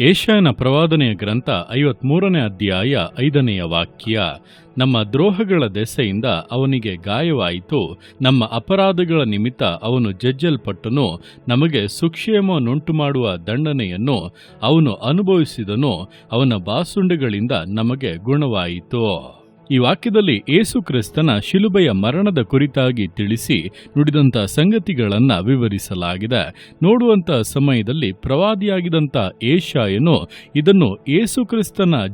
ಏಷ್ಯಾನ ಪ್ರವಾದನೆಯ ಗ್ರಂಥ ಐವತ್ಮೂರನೇ ಅಧ್ಯಾಯ ಐದನೆಯ ವಾಕ್ಯ, ನಮ್ಮ ದ್ರೋಹಗಳ ದೆಸೆಯಿಂದ ಅವನಿಗೆ ಗಾಯವಾಯಿತು, ನಮ್ಮ ಅಪರಾಧಗಳ ನಿಮಿತ್ತ ಅವನು ಜಜ್ಜಲ್ಪಟ್ಟನು, ನಮಗೆ ಸುಕ್ಷೇಮವನ್ನುಂಟು ಮಾಡುವ ದಂಡನೆಯನ್ನು ಅವನು ಅನುಭವಿಸಿದನು, ಅವನ ಬಾಸುಂಡೆಗಳಿಂದ ನಮಗೆ ಗುಣವಾಯಿತು. ಈ ವಾಕ್ಯದಲ್ಲಿ ಏಸು ಕ್ರಿಸ್ತನ ಶಿಲುಬೆಯ ಮರಣದ ಕುರಿತಾಗಿ ತಿಳಿಸಿ ನುಡಿದಂಥ ಸಂಗತಿಗಳನ್ನ ವಿವರಿಸಲಾಗಿದೆ. ನೋಡುವಂತ ಸಮಯದಲ್ಲಿ ಪ್ರವಾದಿಯಾಗಿದ್ದಂಥ ಏಷಾಯನು ಇದನ್ನು ಏಸು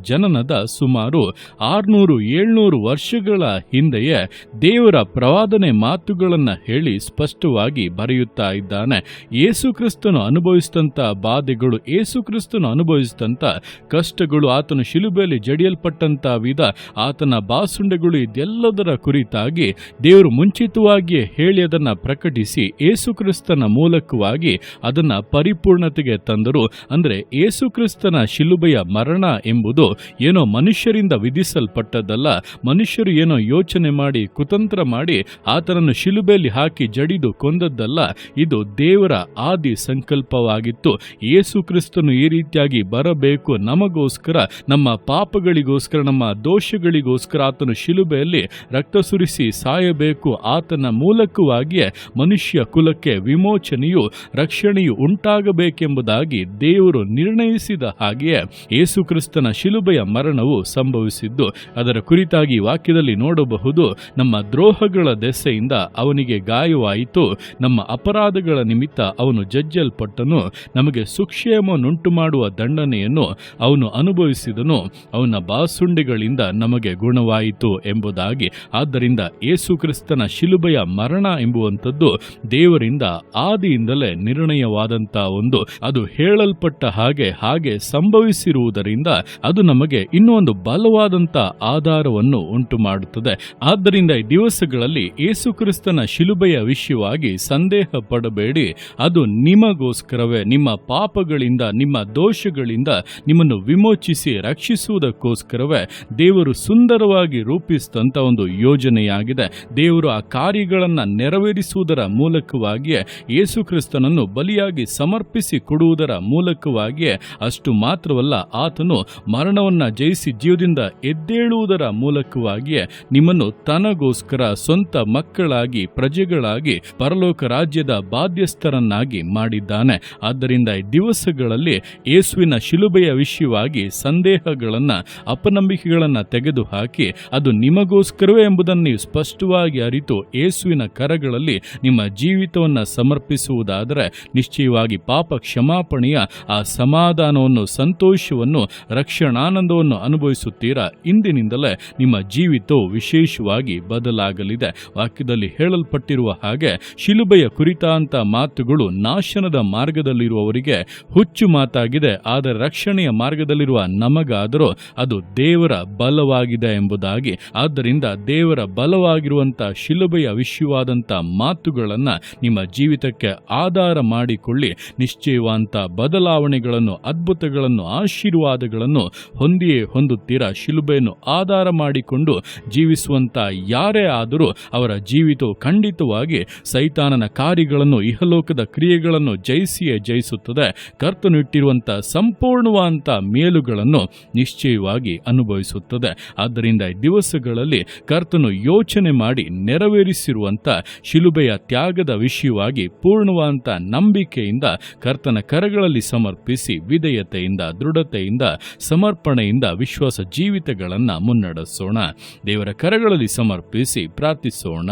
ಜನನದ ಸುಮಾರು ಆರ್ನೂರು ಏಳ್ನೂರು ವರ್ಷಗಳ ಹಿಂದೆಯೇ ದೇವರ ಪ್ರವಾದನೆ ಮಾತುಗಳನ್ನ ಹೇಳಿ ಸ್ಪಷ್ಟವಾಗಿ ಬರೆಯುತ್ತಾ ಇದ್ದಾನೆ. ಏಸು ಕ್ರಿಸ್ತನು ಅನುಭವಿಸಿದಂಥ ಬಾಧೆಗಳು, ಏಸು ಕ್ರಿಸ್ತನು ಅನುಭವಿಸಿದಂಥ ಕಷ್ಟಗಳು, ಆತನು ಶಿಲುಬೆಯಲ್ಲಿ ಜಡಿಯಲ್ಪಟ್ಟಂತ ವಿಧ ಆತನ ಬಾಸುಂಡೆಗಳು ಇದೆಲ್ಲದರ ಕುರಿತಾಗಿ ದೇವರು ಮುಂಚಿತವಾಗಿಯೇ ಹೇಳಿ ಅದನ್ನು ಪ್ರಕಟಿಸಿ ಏಸುಕ್ರಿಸ್ತನ ಮೂಲಕವಾಗಿ ಅದನ್ನ ಪರಿಪೂರ್ಣತೆಗೆ ತಂದರು. ಅಂದ್ರೆ ಏಸುಕ್ರಿಸ್ತನ ಶಿಲುಬೆಯ ಮರಣ ಎಂಬುದು ಏನೋ ಮನುಷ್ಯರಿಂದ ವಿಧಿಸಲ್ಪಟ್ಟದ್ದಲ್ಲ. ಮನುಷ್ಯರು ಏನೋ ಯೋಚನೆ ಮಾಡಿ, ಕುತಂತ್ರ ಮಾಡಿ ಆತನನ್ನು ಶಿಲುಬೆಯಲ್ಲಿ ಹಾಕಿ ಜಡಿದು ಕೊಂದದ್ದಲ್ಲ. ಇದು ದೇವರ ಆದಿ ಸಂಕಲ್ಪವಾಗಿತ್ತು. ಏಸು ಕ್ರಿಸ್ತನು ಈ ರೀತಿಯಾಗಿ ಬರಬೇಕು ನಮಗೋಸ್ಕರ, ನಮ್ಮ ಪಾಪಗಳಿಗೋಸ್ಕರ, ನಮ್ಮ ದೋಷಗಳಿಗೋಸ್ಕರ ಆತನು ಶಿಲುಬೆಯಲ್ಲಿ ರಕ್ತ ಸುರಿಸಿ ಸಾಯಬೇಕು. ಆತನ ಮೂಲಕವಾಗಿಯೇ ಮನುಷ್ಯ ಕುಲಕ್ಕೆ ವಿಮೋಚನೆಯು ರಕ್ಷಣೆಯು ಉಂಟಾಗಬೇಕೆಂಬುದಾಗಿ ದೇವರು ನಿರ್ಣಯಿಸಿದ ಹಾಗೆಯೇ ಯೇಸುಕ್ರಿಸ್ತನ ಶಿಲುಬೆಯ ಮರಣವು ಸಂಭವಿಸಿದ್ದು, ಅದರ ಕುರಿತಾಗಿ ವಾಕ್ಯದಲ್ಲಿ ನೋಡಬಹುದು, ನಮ್ಮ ದ್ರೋಹಗಳ ದೆಸೆಯಿಂದ ಅವನಿಗೆ ಗಾಯವಾಯಿತು, ನಮ್ಮ ಅಪರಾಧಗಳ ನಿಮಿತ್ತ ಅವನು ಜಜ್ಜಲ್ಪಟ್ಟನು, ನಮಗೆ ಸುಕ್ಷೇಮವನ್ನುಂಟು ಮಾಡುವ ದಂಡನೆಯನ್ನು ಅವನು ಅನುಭವಿಸಿದನು, ಅವನ ಬಾಸುಂಡೆಗಳಿಂದ ನಮಗೆ ಗುಣವಾಯಿತು ಎಂಬುದಾಗಿ. ಆದ್ದರಿಂದ ಯೇಸುಕ್ರಿಸ್ತನ ಶಿಲುಬೆಯ ಮರಣ ಎಂಬುವಂಥದ್ದು ದೇವರಿಂದ ಆದಿಯಿಂದಲೇ ನಿರ್ಣಯವಾದಂಥ ಒಂದು. ಅದು ಹೇಳಲ್ಪಟ್ಟ ಹಾಗೆ ಹಾಗೆ ಸಂಭವಿಸಿರುವುದರಿಂದ ಅದು ನಮಗೆ ಇನ್ನೂ ಒಂದು ಬಲವಾದಂಥ ಆಧಾರವನ್ನು ಉಂಟು ಮಾಡುತ್ತದೆ ಆದ್ದರಿಂದ ಈ ದಿವಸಗಳಲ್ಲಿ ಯೇಸುಕ್ರಿಸ್ತನ ಶಿಲುಬೆಯ ವಿಷಯವಾಗಿ ಸಂದೇಹ ಪಡಬೇಡಿ. ಅದು ನಿಮಗೋಸ್ಕರವೇ, ನಿಮ್ಮ ಪಾಪಗಳಿಂದ, ನಿಮ್ಮ ದೋಷಗಳಿಂದ ನಿಮ್ಮನ್ನು ವಿಮೋಚಿಸಿ ರಕ್ಷಿಸುವುದಕ್ಕೋಸ್ಕರವೇ ದೇವರು ಸುಂದರವಾಗಿ ರೂಪಿಸಿದಂಥ ಒಂದು ಯೋಜನೆಯಾಗಿದೆ. ದೇವರು ಆ ಕಾರ್ಯಗಳನ್ನು ನೆರವೇರಿಸುವುದರ ಮೂಲಕವಾಗಿಯೇ ಯೇಸು ಕ್ರಿಸ್ತನನ್ನು ಬಲಿಯಾಗಿ ಸಮರ್ಪಿಸಿ ಕೊಡುವುದರ ಮೂಲಕವಾಗಿಯೇ ಅಷ್ಟು ಮಾತ್ರವಲ್ಲ, ಆತನು ಮರಣವನ್ನು ಜಯಿಸಿ ಜೀವದಿಂದ ಎದ್ದೇಳುವುದರ ಮೂಲಕವಾಗಿಯೇ ನಿಮ್ಮನ್ನು ತನಗೋಸ್ಕರ ಸ್ವಂತ ಮಕ್ಕಳಾಗಿ, ಪ್ರಜೆಗಳಾಗಿ, ಪರಲೋಕ ರಾಜ್ಯದ ಬಾಧ್ಯಸ್ಥರನ್ನಾಗಿ ಮಾಡಿದ್ದಾನೆ. ಆದ್ದರಿಂದ ಈ ದಿವಸಗಳಲ್ಲಿ ಯೇಸುವಿನ ಶಿಲುಬೆಯ ವಿಷಯವಾಗಿ ಸಂದೇಹಗಳನ್ನು, ಅಪನಂಬಿಕೆಗಳನ್ನು ತೆಗೆದುಹಾಕಿ ಅದು ನಿಮಗೋಸ್ಕರವೇ ಎಂಬುದನ್ನು ನೀವು ಸ್ಪಷ್ಟವಾಗಿ ಅರಿತು ಯೇಸುವಿನ ಕರಗಳಲ್ಲಿ ನಿಮ್ಮ ಜೀವಿತವನ್ನ ಸಮರ್ಪಿಸುವುದಾದರೆ ನಿಶ್ಚಯವಾಗಿ ಪಾಪ ಕ್ಷಮಾಪಣೆಯ ಆ ಸಮಾಧಾನವನ್ನು, ಸಂತೋಷವನ್ನು, ರಕ್ಷಣಾನಂದವನ್ನು ಅನುಭವಿಸುತ್ತೀರಾ? ಇಂದಿನಿಂದಲೇ ನಿಮ್ಮ ಜೀವಿತವು ವಿಶೇಷವಾಗಿ ಬದಲಾಗಲಿದೆ. ವಾಕ್ಯದಲ್ಲಿ ಹೇಳಲ್ಪಟ್ಟಿರುವ ಹಾಗೆ ಶಿಲುಬೆಯ ಕುರಿತಾಂತ ಮಾತುಗಳು ನಾಶನದ ಮಾರ್ಗದಲ್ಲಿರುವವರಿಗೆ ಹುಚ್ಚು ಮಾತಾಗಿದೆ. ಆದರೆ ರಕ್ಷಣೆಯ ಮಾರ್ಗದಲ್ಲಿರುವ ನಮಗಾದರೂ ಅದು ದೇವರ ಬಲವಾಗಿದೆ ಎಂಬುದಾಗಿ. ಆದ್ದರಿಂದ ದೇವರ ಬಲವಾಗಿರುವಂಥ ಶಿಲುಬೆಯ ವಿಷಯವಾದಂಥ ಮಾತುಗಳನ್ನು ನಿಮ್ಮ ಜೀವಿತಕ್ಕೆ ಆಧಾರ ಮಾಡಿಕೊಳ್ಳಿ. ನಿಶ್ಚಯವಾದಂಥ ಬದಲಾವಣೆಗಳನ್ನು, ಅದ್ಭುತಗಳನ್ನು, ಆಶೀರ್ವಾದಗಳನ್ನು ಹೊಂದಿಯೇ ಹೊಂದುತ್ತೀರಾ. ಶಿಲುಬೆಯನ್ನು ಆಧಾರ ಮಾಡಿಕೊಂಡು ಜೀವಿಸುವಂತ ಯಾರೇ ಆದರೂ ಅವರ ಜೀವಿತವು ಖಂಡಿತವಾಗಿ ಸೈತಾನನ ಕಾರ್ಯಗಳನ್ನು, ಇಹಲೋಕದ ಕ್ರಿಯೆಗಳನ್ನು ಜಯಿಸಿಯೇ ಜಯಿಸುತ್ತದೆ. ಕರ್ತನಿಟ್ಟಿರುವಂಥ ಸಂಪೂರ್ಣವಾದಂಥ ಮೇಲುಗಳನ್ನು ನಿಶ್ಚಯವಾಗಿ ಅನುಭವಿಸುತ್ತದೆ. ಆದ್ದರಿಂದ ದಿವಸಗಳಲ್ಲಿ ಕರ್ತನು ಯೋಚನೆ ಮಾಡಿ ನೆರವೇರಿಸಿರುವಂಥ ಶಿಲುಬೆಯ ತ್ಯಾಗದ ವಿಷಯವಾಗಿ ಪೂರ್ಣವಾದಂಥ ನಂಬಿಕೆಯಿಂದ ಕರ್ತನ ಕರಗಳಲ್ಲಿ ಸಮರ್ಪಿಸಿ ವಿಧೇಯತೆಯಿಂದ, ದೃಢತೆಯಿಂದ, ಸಮರ್ಪಣೆಯಿಂದ ವಿಶ್ವಾಸ ಜೀವಿತಗಳನ್ನು ಮುನ್ನಡೆಸೋಣ. ದೇವರ ಕರಗಳಲ್ಲಿ ಸಮರ್ಪಿಸಿ ಪ್ರಾರ್ಥಿಸೋಣ.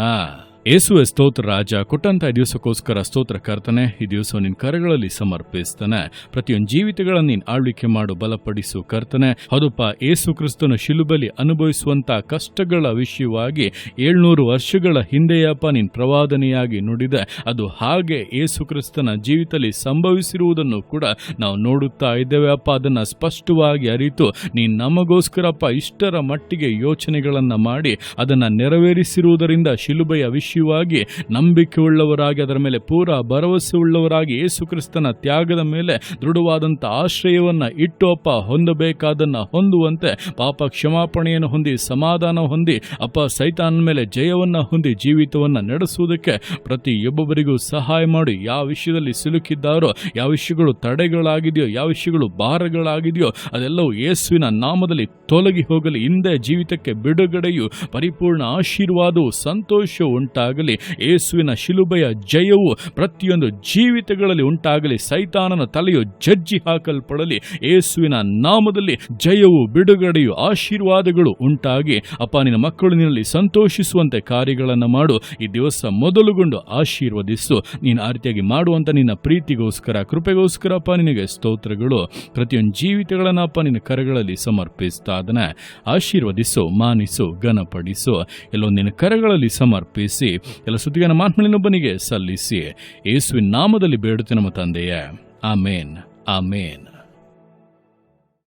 ಯೇಸುವೆ ಸ್ತೋತ್ರ ರಾಜ, ಕೊಟ್ಟಂತ ದಿವಸಕ್ಕೋಸ್ಕರ ಸ್ತೋತ್ರ ಕರ್ತನೆ, ಈ ದಿವಸ ನಿನ್ ಕರಗಳಲ್ಲಿ ಸಮರ್ಪಿಸ್ತಾನೆ. ಪ್ರತಿಯೊಂದು ಜೀವಿತಗಳನ್ನು ನೀನ್ ಆಳ್ವಿಕೆ ಮಾಡು, ಬಲಪಡಿಸು ಕರ್ತನೆ. ಹೌದಪ್ಪ ಏಸು ಕ್ರಿಸ್ತನ ಶಿಲುಬಲಿ ಅನುಭವಿಸುವಂತ ಕಷ್ಟಗಳ ವಿಷಯವಾಗಿ ಏಳ್ನೂರು ವರ್ಷಗಳ ಹಿಂದೆಯಪ್ಪ ನೀನು ಪ್ರವಾದನೆಯಾಗಿ ನುಡಿದೆ. ಅದು ಹಾಗೆ ಏಸು ಕ್ರಿಸ್ತನ ಜೀವಿತದಲ್ಲಿ ಸಂಭವಿಸಿರುವುದನ್ನು ಕೂಡ ನಾವು ನೋಡುತ್ತಾ ಇದ್ದೇವೆ. ಅಪ್ಪ, ಅದನ್ನು ಸ್ಪಷ್ಟವಾಗಿ ಅರಿತು, ನೀನ್ ನಮಗೋಸ್ಕರಪ್ಪ ಇಷ್ಟರ ಮಟ್ಟಿಗೆ ಯೋಚನೆಗಳನ್ನ ಮಾಡಿ, ಅದನ್ನ ನೆರವೇರಿಸಿರುವುದರಿಂದ ಶಿಲುಬೆಯ ವಿಷಯ ವಿಶೇಷವಾಗಿ ನಂಬಿಕೆ ಉಳ್ಳವರಾಗಿ ಅದರ ಮೇಲೆ ಪೂರ ಭರವಸೆ ಉಳ್ಳವರಾಗಿ ಯೇಸು ಕ್ರಿಸ್ತನ ತ್ಯಾಗದ ಮೇಲೆ ದೃಢವಾದಂಥ ಆಶ್ರಯವನ್ನು ಇಟ್ಟು ಹೊಂದಬೇಕಾದನ್ನು ಹೊಂದುವಂತೆ ಪಾಪ ಕ್ಷಮಾಪಣೆಯನ್ನು ಹೊಂದಿ, ಸಮಾಧಾನ ಹೊಂದಿ, ಅಪ್ಪ ಸೈತಾನ ಮೇಲೆ ಜಯವನ್ನು ಹೊಂದಿ ಜೀವಿತವನ್ನು ನಡೆಸುವುದಕ್ಕೆ ಪ್ರತಿಯೊಬ್ಬೊಬ್ಬರಿಗೂ ಸಹಾಯ ಮಾಡಿ. ಯಾವ ವಿಷಯದಲ್ಲಿ ಸಿಲುಕಿದ್ದಾರೋ, ಯಾವ ವಿಷಯಗಳು ತಡೆಗಳಾಗಿದೆಯೋ, ಯಾವ ವಿಷಯಗಳು ಭಾರಗಳಾಗಿದೆಯೋ, ಅದೆಲ್ಲವೂ ಯೇಸುವಿನ ನಾಮದಲ್ಲಿ ತೊಲಗಿ ಹೋಗಲಿ. ಹಿಂದೆ ಜೀವಿತಕ್ಕೆ ಬಿಡುಗಡೆಯು, ಪರಿಪೂರ್ಣ ಆಶೀರ್ವಾದವು, ಸಂತೋಷವು ಉಂಟಾಗಲಿ, ಯೇಸುವಿನ ಶಿಲುಬೆಯ ಜಯವು ಪ್ರತಿಯೊಂದು ಜೀವಿತಗಳಲ್ಲಿ ಉಂಟಾಗಲಿ, ಸೈತಾನನ ತಲೆಯು ಜಜ್ಜಿ ಹಾಕಲ್ಪಡಲಿ, ಯೇಸುವಿನ ನಾಮದಲ್ಲಿ ಜಯವು, ಬಿಡುಗಡೆಯು, ಆಶೀರ್ವಾದಗಳು ಉಂಟಾಗಿ, ಅಪ್ಪ, ನಿನ್ನ ಮಕ್ಕಳು ನಿನ್ನಲ್ಲಿ ಸಂತೋಷಿಸುವಂತೆ ಕಾರ್ಯಗಳನ್ನು ಮಾಡು, ಈ ದಿವಸ ಮೊದಲುಗೊಂಡು ಆಶೀರ್ವದಿಸು. ನೀನು ಆ ರೀತಿಯಾಗಿ ಮಾಡುವಂತ ನಿನ್ನ ಪ್ರೀತಿಗೋಸ್ಕರ, ಕೃಪೆಗೋಸ್ಕರ, ಅಪ್ಪ, ನಿನಗೆ ಸ್ತೋತ್ರಗಳು. ಪ್ರತಿಯೊಂದು ಜೀವಿತಗಳನ್ನು ಅಪ್ಪ, ನಿನ್ನ ಕರಗಳಲ್ಲಿ ಸಮರ್ಪಿಸ್ತಾ ಅದನ್ನ ಆಶೀರ್ವದಿಸು, ಮಾನಿಸು, ಘನಪಡಿಸು. ಎಲ್ಲೋ ನಿನ್ನ ಕರಗಳಲ್ಲಿ ಸಮರ್ಪಿಸಿ ಎಲ್ಲ ಸುದ್ದಿಗನ ಮಾತ್ಮಳಿನೊಬ್ಬನಿಗೆ ಸಲ್ಲಿಸಿ. ಯೇಸುವಿನ ನಾಮದಲ್ಲಿ ಬೇಡುತ್ತೆ ನಮ್ಮ ತಂದೆಯೇ. ಆಮೇನ್. ಆಮೇನ್.